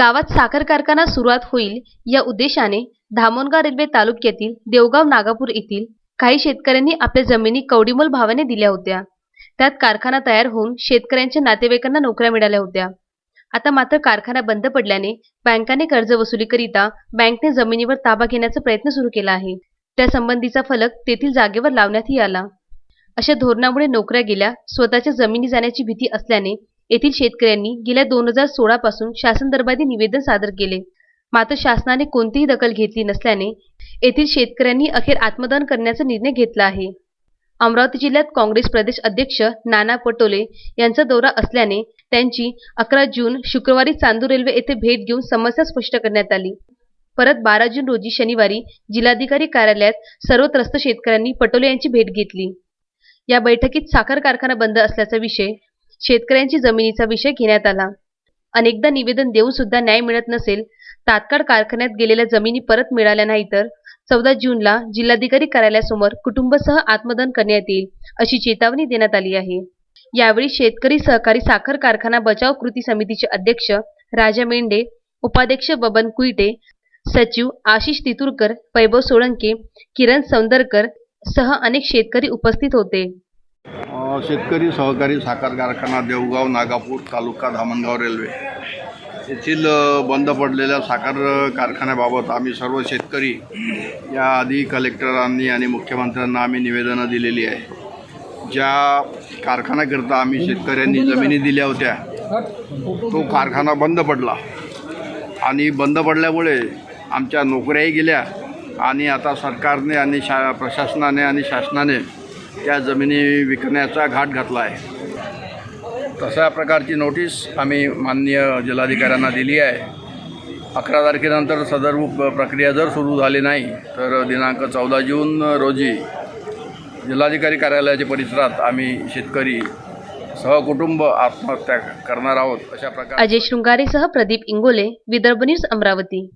गावात साखर कारखाना सुरुवात होईल या उद्देशाने धामणगाव रेल्वे तालुक्यातील देवगाव नागापूर येथील काही शेतकऱ्यांनी आपल्या जमिनी कवडीमोल भावाने दिल्या होत्या. त्यात कारखाना तयार होऊन शेतकऱ्यांच्या नातेवाईकांना नोकऱ्या मिळाल्या होत्या. आता मात्र कारखाना बंद पडल्याने बँकाने कर्ज वसुलीकरिता बँकने जमिनीवर ताबा घेण्याचा प्रयत्न सुरू केला आहे. त्यासंबंधीचा फलक तेथील जागेवर लावण्यातही आला. अशा धोरणामुळे नोकऱ्या गेल्या स्वतःच्या जमिनी जाण्याची भीती असल्याने येथील शेतकऱ्यांनी गेल्या दोन हजार सोळा पासून शासन दरबारी निवेदन सादर केले. मात्र शासनाने कोणतीही दखल घेतली नसल्याने येथील शेतकऱ्यांनी अखेर आत्मदान करण्याचा निर्णय घेतला आहे. अमरावती जिल्ह्यात काँग्रेस प्रदेश अध्यक्ष नाना पटोले यांचा दौरा असल्याने त्यांची अकरा जून शुक्रवारी चांदूर रेल्वे येथे भेट घेऊन समस्या स्पष्ट करण्यात आली. परत बारा जून रोजी शनिवारी जिल्हाधिकारी कार्यालयात सर्व त्रस्त शेतकऱ्यांनी पटोले यांची भेट घेतली. या बैठकीत साखर कारखाना बंद असल्याचा विषय शेतकऱ्यांची जमिनीचा विषय घेण्यात आला. अनेकदा निवेदन देऊन सुद्धा न्याय मिळत नसेल तात्काळ कारखान्यात गेलेल्या जमिनी परत मिळाल्या नाही तर चौदा जूनला जिल्हाधिकारी कार्यालयासमोर कुटुंबसह आत्मदन करण्यात येईल अशी चेतावणी देण्यात आली आहे. यावेळी शेतकरी सहकारी साखर कारखाना बचाव कृती समितीचे अध्यक्ष राजा मेंढे उपाध्यक्ष बबन कुईटे सचिव आशिष तितुरकर वैभव सोळंके किरण सौंदरकर सह अनेक शेतकरी उपस्थित होते. शेतकरी सहकारी साखर कारखाना देवगाव नागापूर तालुका धामणगाव रेल्वे. येथील बंद पडलेल्या साखर कारखान्याबाबत आम्ही सर्व शेतकरी याआधी कलेक्टरांनी आणि मुख्यमंत्र्यांना आम्ही निवेदनं दिलेली आहे. ज्या कारखान्याकरता आम्ही शेतकऱ्यांनी जमिनी दिल्या होत्या तो कारखाना बंद पडला. आणि बंद पडल्यामुळे आमच्या नोकऱ्याही गेल्या. आणि आता सरकारने आणि शा प्रशासनाने आणि शासनाने त्या जमिनी विकण्याचा घाट घातला आहे. तशा प्रकारची नोटीस आम्ही माननीय जिल्हाधिकाऱ्यांना दिली आहे. अकरा तारखेनंतर सदर प्रक्रिया जर सुरू झाली नाही तर दिनांक चौदा जून रोजी जिल्हाधिकारी कार्यालयाच्या परिसरात आम्ही शेतकरी सहकुटुंब आत्महत्या करणार आहोत अशा प्रकारे अजय शृंगारेसह प्रदीप इंगोले विदर्भ न्यूज अमरावती.